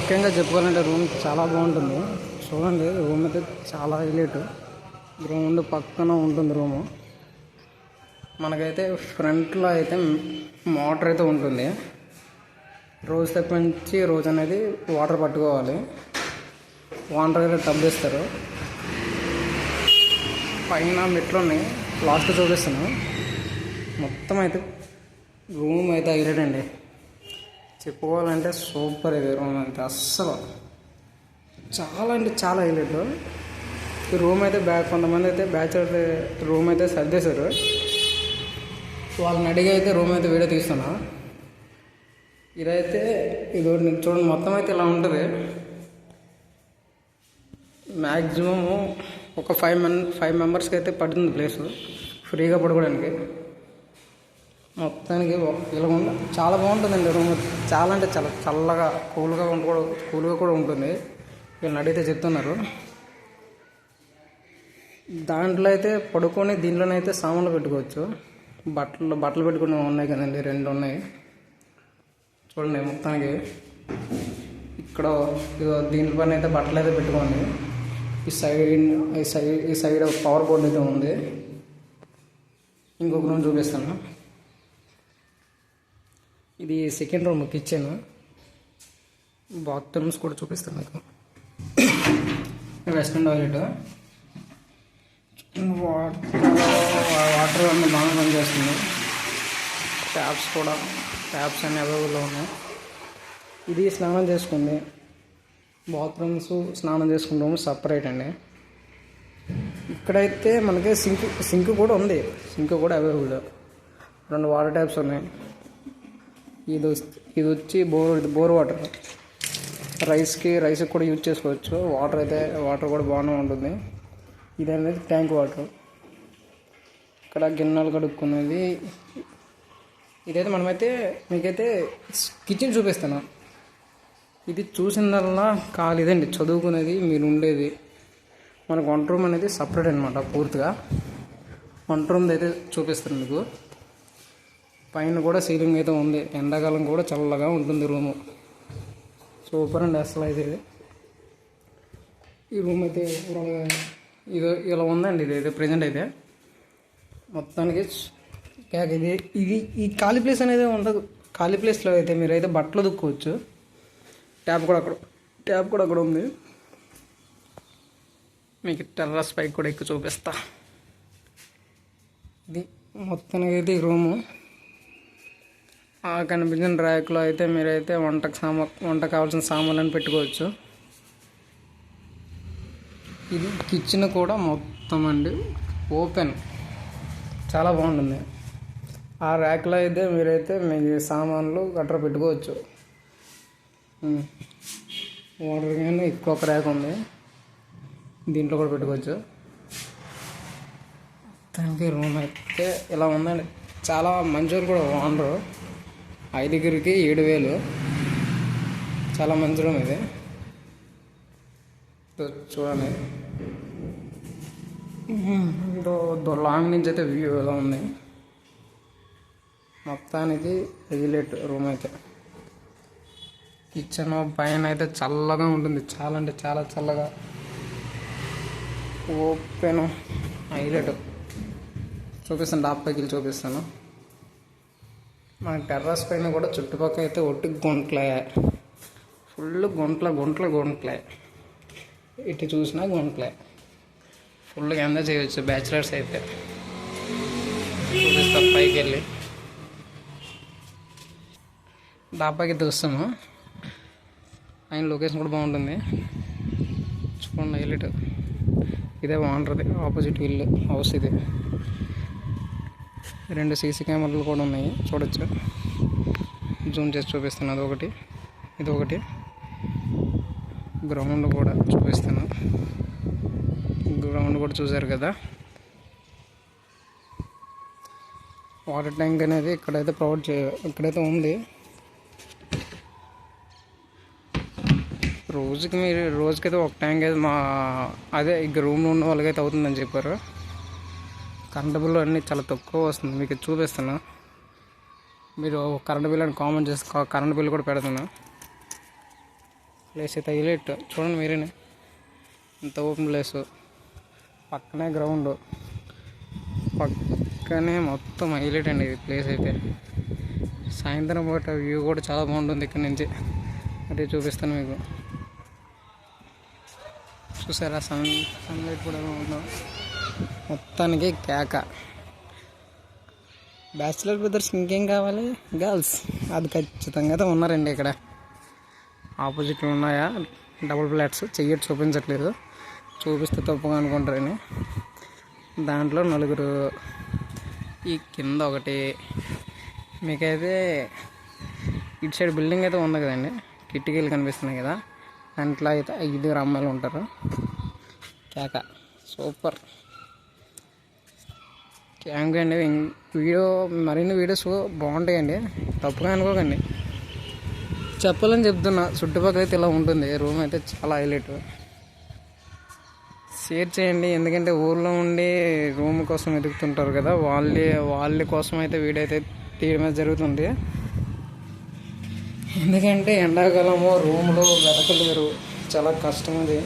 ముఖ్యంగా చెప్పుకోవాలంటే రూమ్ చాలా బాగుంటుంది. చూడండి రూమ్ అయితే చాలా హైలైట్. గ్రౌండ్ పక్కన ఉంటుంది రూము. మనకైతే ఫ్రంట్లో అయితే మోటార్ అయితే ఉంటుంది. రోజు తక్కువ నుంచి రోజు అనేది వాటర్ పట్టుకోవాలి. వాటర్ అయితే టబ్ పైన మెట్లు ఉన్నాయి. లాస్ట్ చూపిస్తాను మొత్తం అయితే రూమ్ అయితే హైలైట్ అండి. చెప్పుకోవాలంటే సూపర్ ఇది రూమ్ అయితే అస్సలు. చాలా అంటే చాలా హైలైట్. ఈ రూమ్ అయితే బ్యాక్ కొంతమంది అయితే బ్యాచులర్ రూమ్ అయితే సర్దేశారు వాళ్ళని అడిగి అయితే రూమ్ అయితే వీడియో తీస్తున్నా. ఇదైతే ఇది చూడండి మొత్తం అయితే ఇలా ఉంటుంది. మ్యాక్సిమము ఒక ఫైవ్ మెం ఫైవ్ మెంబర్స్కి అయితే పడుతుంది ప్లేస్. ఫ్రీగా పడుకోవడానికి. మొత్తానికి ఇలా ఉండ చాలా బాగుంటుందండి రూమ్. చాలా అంటే చాలా చల్లగా కూల్గా ఉండి కూల్గా కూడా ఉంటుంది. వీళ్ళని అడిగితే చెప్తున్నారు. దాంట్లో అయితే పడుకొని దీంట్లోనైతే సామాన్లు పెట్టుకోవచ్చు. బట్టలు బట్టలు పెట్టుకుని ఉన్నాయి కదండి రెండు ఉన్నాయి. చూడండి మొత్తానికి. ఇక్కడ ఇదో దీనిపైన అయితే బట్టలు అయితే పెట్టుకోండి. ఈ సైడ్ ఈ సైడ్ ఈ సైడ్ పవర్ బోర్డ్ అయితే ఉంది. ఇంకొక రూమ్ చూపిస్తాను. ఇది సెకండ్ రూమ్ కిచెన్ బాత్రూమ్స్ కూడా చూపిస్తాను మీకు. వెస్ట్రన్ టాయిలెట్ వాటర్ వాటర్ అన్నీ బాగా పనిచేస్తుంది. ట్యాప్స్ కూడా ట్యాప్స్ అన్ని అవైలబుల్లో ఉన్నాయి. ఇది స్నానం చేసుకుంది. బాత్రూమ్స్ స్నానం చేసుకునే రూమ్ సపరేట్ అండి. ఇక్కడైతే మనకి సింక్ సింక్ కూడా ఉంది. సింక్ కూడా అవైలబుల్ రెండు వాటర్ ట్యాప్స్ ఉన్నాయి. ఇది ఇది వచ్చి బోర్ ఇది బోర్ వాటర్. రైస్కి రైస్కి కూడా యూజ్ చేసుకోవచ్చు. వాటర్ అయితే వాటర్ కూడా బాగానే ఉంటుంది. ఇది అనేది ట్యాంక్ వాటర్. ఇక్కడ గిన్నెలు కడుక్కునేది ఇదైతే మనమైతే మీకైతే కిచెన్ చూపిస్తాను ఇది చూసిందల్లా కాలేదండి చదువుకునేది మీరు ఉండేది. మనకు వంట రూమ్ అనేది సపరేట్ అనమాట పూర్తిగా. వంట రూమ్ అయితే చూపిస్తాను మీకు. పైన కూడా సీలింగ్ అయితే ఉంది. ఎండాకాలం కూడా చల్లగా ఉంటుంది రూము. సూపర్ అండి అసలు అయితే ఇది. ఈ రూమ్ అయితే ఓవరాల్గా ఇది ఇలా ఉందండి ఇది అయితే ప్రజెంట్ అయితే. మొత్తానికి క్యాక్ ఇది. ఇది ఈ ఖాళీ ప్లేస్ అనేది ఉండదు. ఖాళీ ప్లేస్లో అయితే మీరైతే బట్టలు దుక్కోవచ్చు ట్యాప్ కూడా అక్కడ ట్యాప్ కూడా అక్కడ ఉంది. మీకు టెర్రస్ పైకి కూడా ఎక్కువ చూపిస్తా. ఇది మొత్తానికి అయితే ఈ రూము. ఆ కనిపించిన ర్యాక్లో అయితే మీరైతే వంటకు సామా వంట కావాల్సిన సామాన్లను పెట్టుకోవచ్చు. ఇది కిచెన్ కూడా మొత్తం అండి. ఓపెన్. చాలా బాగుంటుంది. ఆ ర్యాక్లో అయితే మీరైతే మీ సామాన్లు గట్ర పెట్టుకోవచ్చు. వాటర్ కానీ ఎక్కువ ఒక ర్యాక్ ఉంది. దీంట్లో కూడా పెట్టుకోవచ్చు. దానికి రూమ్ అయితే ఇలా ఉందండి? చాలా మంచి కూడా ఓనరు. ఐదుగురికి ఏడు వేలు. చాలా మంచి రూమ్ ఇది చూడండి. లాంగ్ నుంచి అయితే వ్యూ ఎలా ఉంది? మొత్తానికి హైలైట్ రూమ్ అయితే. కిచెన్ పైన అయితే చల్లగా ఉంటుంది. చాలా అంటే చాలా చల్లగా. ఓపెన్. హైలైట్. చూపిస్తాను. డాప్ పైకి వెళ్ళి చూపిస్తాను. మన టెర్రస్ పైన కూడా చుట్టుపక్కల అయితే ఒట్టి గుంట్లే. ఫుల్ గుంట్ల గుంట్ల గుంట్లే. ఇటు చూసినా గుంట్లే. ఫుల్గా ఎంజాయ్ చేయవచ్చు బ్యాచిలర్స్ అయితే. చూపిస్తా పైకి వెళ్ళి డాబాకి అయితే వస్తాము. ఆయన లొకేషన్ కూడా బాగుంటుంది. చూడండి హైలైట్. ఇదే బాగుంటుంది. ఆపోజిట్ ఇల్లు హౌస్ ఇది. రెండు సీసీ కెమెరాలు కూడా ఉన్నాయి. చూడొచ్చు. జూమ్ చేసి చూపిస్తాను అది ఒకటి ఇది ఒకటి గ్రౌండ్ కూడా చూపిస్తాను గ్రౌండ్ కూడా చూసారు కదా? వాటర్ ట్యాంక్ అనేది ఇక్కడైతే ప్రొవైడ్ చే ఇక్కడైతే ఉంది. రోజుకి మీరు రోజుకైతే ఒక ట్యాంక్ అయితే మా అదే ఇక రూమ్లో ఉన్న వాళ్ళకైతే అవుతుందని చెప్పారు. కరెంట్ బిల్లు అన్నీ చాలా తక్కువ వస్తుంది. మీకు చూపిస్తాను మీరు కరెంట్ బిల్ అని కామెంట్ చేసి కరెంట్ బిల్ కూడా పెడుతున్నా. ప్లేస్ అయితే హైలైట్. చూడండి మీరేనే? ఇంత ఓపెన్ ప్లేస్. పక్కనే గ్రౌండ్. పక్కనే మొత్తం హైలైట్ అండి ఇది ప్లేస్ అయితే. సాయంత్రం పూట వ్యూ కూడా చాలా బాగుంటుంది ఇక్కడ నుంచి. అదే చూపిస్తాను మీకు. చూసారా? సన్ సన్లైట్ కూడా ఎలా ఉందో మొత్తానికి కేక. బ్యాచిలర్ బ్రదర్స్ ఇంకేం కావాలి? గర్ల్స్ అది ఖచ్చితంగా అయితే ఉన్నారండి ఇక్కడ. ఆపోజిట్లో ఉన్నాయా? డబుల్ ప్లాట్స్ చెయ్యట్టు చూపించట్లేదు. చూపిస్తే తప్పుగా అనుకుంటారని. దాంట్లో నలుగురు ఈ కింద ఒకటి. మీకైతే ఇటు సైడ్ బిల్డింగ్ అయితే ఉంది కదండి. కిటికీలు కనిపిస్తున్నాయి కదా. దాంట్లో అయితే ఐదుగురు అమ్మాయిలు ఉంటారు. కేక. సూపర్. థ్యాంక్ అండి. వీడియో మరిన్ని వీడియోస్ బాగుంటాయండి. తప్పుగా అనుకోకండి. చెప్పాలని చెప్తున్నా. చుట్టుపక్కల అయితే ఇలా ఉంటుంది. రూమ్ అయితే చాలా హైలైట్. షేర్ చేయండి. ఎందుకంటే ఊర్లో ఉండి రూమ్ కోసం వెతుకుతుంటారు కదా. వాళ్ళే వాళ్ళ కోసం అయితే వీడియో అయితే తీయడం జరుగుతుంది. ఎందుకంటే ఎండాకాలము రూమ్లో వెతకలేరు చాలా కష్టం అది.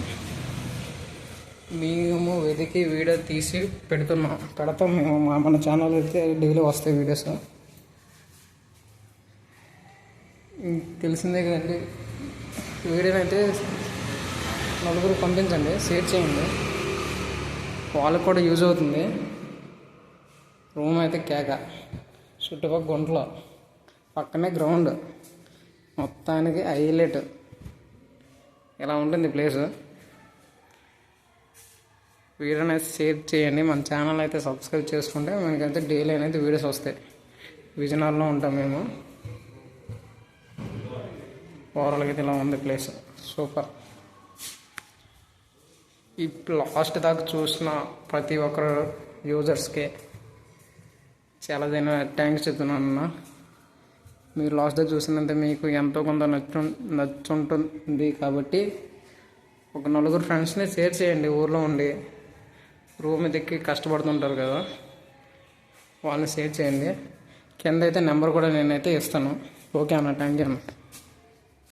మేము వెతికి వీడియో తీసి పెడుతున్నాం. పెడతాం మేము. మా మన ఛానల్ అయితే డైలీ వస్తాయి వీడియోస్ తెలిసిందే కదండి. వీడియోని అయితే నలుగురు పంపించండి. షేర్ చేయండి. వాళ్ళకు కూడా యూజ్ అవుతుంది. రూమ్ అయితే కేక. చుట్టుపక్కల గుంటలో. పక్కనే గ్రౌండ్ మొత్తానికి హైలైట్ ఇలా ఉంటుంది ప్లేస్ వీడియోని అయితే షేర్ చేయండి. మన ఛానల్ అయితే సబ్స్క్రైబ్ చేసుకుంటే మనకైతే డైలీ అనేది వీడియోస్ వస్తాయి. విజయనగరంలో ఉంటాం మేము. ఓవరాల్గా అయితే ఇలా ఉంది ప్లేస్ సూపర్ ఈ లాస్ట్ దాకా చూసిన ప్రతి ఒక్కరు యూజర్స్కి చాలా దిన థ్యాంక్స్ చెప్తున్నాను అన్న. మీరు లాస్ట్ దాకా చూసినంత మీకు ఎంతో కొంత నచ్చు నచ్చుంటుంది కాబట్టి ఒక నలుగురు ఫ్రెండ్స్ని షేర్ చేయండి. ఊర్లో ఉండి రూమ్ దిక్కి కష్టపడుతుంటారు కదా వాళ్ళని షేర్ చేయండి. కింద అయితే నెంబర్ కూడా నేనైతే ఇస్తాను. ఓకే అన్న థ్యాంక్ యూ అన్న.